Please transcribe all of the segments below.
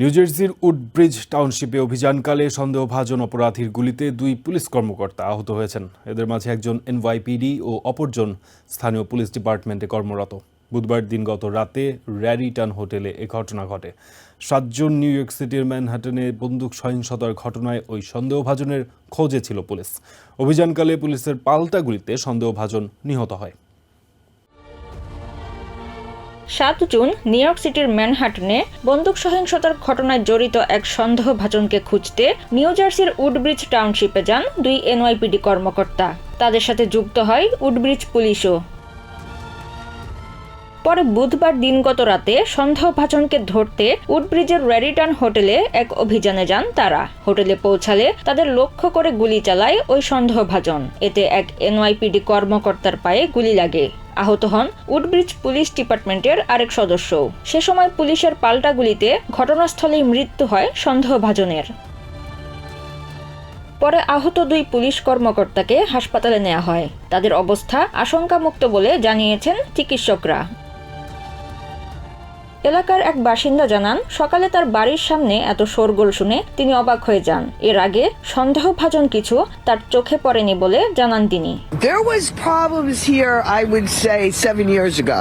নিউজার্সির Woodbridge টাউনশিপে অভিযানকালে সন্দেহভাজন অপরাধীর গুলিতে দুই পুলিশ কর্মকর্তা আহত হয়েছেন। এদের মাঝে একজন এনওয়াইপিডি ও অপরজন স্থানীয় পুলিশ ডিপার্টমেন্টে কর্মরত। বুধবার দিনগত রাতে র্যারিটান হোটেলে এ ঘটনা ঘটে। সাতজন নিউ ইয়র্ক সিটির ম্যানহাটনে বন্দুক সহিংসতার ঘটনায় ওই সন্দেহভাজনের খোঁজে ছিল পুলিশ। অভিযানকালে পুলিশের পাল্টা গুলিতে সন্দেহভাজন নিহত হয়। সাত জুন নিউ ইয়র্ক সিটির ম্যানহাটনে বন্দুক সহিংসতার ঘটনায় জড়িত এক সন্দেহভাজনকে খুঁজতে নিউ জার্সির উডব্রিজ টাউনশিপে যান দুই এনওয়াইপিডি কর্মকর্তা। তাদের সাথে যুক্ত হয় উডব্রিজ পুলিশও। পরে বুধবার দিনগত রাতে সন্দেহভাজনকে ধরতে উডব্রিজের রেডিটন হোটেলে এক অভিযানে যান তারা। হোটেলে পৌঁছালে তাদের লক্ষ্য করে গুলি চালায় ওই সন্দেহভাজন। এতে এক এনওয়াইপিডি কর্মকর্তার পায়ে গুলি লাগে। আহত হন উডব্রিজ পুলিশ ডিপার্টমেন্টের আরেক সদস্য। সে সময় পুলিশের পাল্টা গুলিতে ঘটনাস্থলেই মৃত্যু হয় সন্দেহভাজনের। পরে আহত দুই পুলিশ কর্মকর্তাকে হাসপাতালে নেওয়া হয়। তাদের অবস্থা আশঙ্কামুক্ত বলে জানিয়েছেন চিকিৎসকরা। এলাকার এক বাসিন্দা জানান সকালে তার বাড়ির সামনে এত শোরগোল শুনে তিনি অবাক হয়ে যান এর আগে সন্দেহভাজন কিছু তার চোখে পড়েনি বলে জানান তিনি There was problems here, I would say, 7 years ago.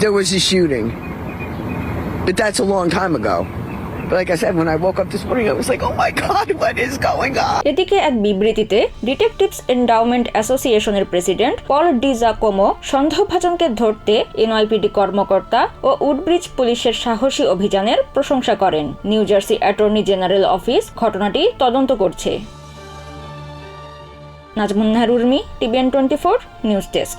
There was a shooting. But that's a long time ago. Like I said, when I woke up this morning, I was like, oh my God, what is going on? এদিকে এক বিবৃতিতে detectives endowment অ্যাসোসিয়েশনের president Paul DiGiacomo সন্দেহভাজনকে ধরতে NYPD কর্মকর্তা ও Woodbridge পুলিশের সাহসী অভিযানের প্রশংসা করেন। New Jersey attorney general office ঘটনাটি তদন্ত করছে। Najmun Nahar Urmi TVN twenty four news desk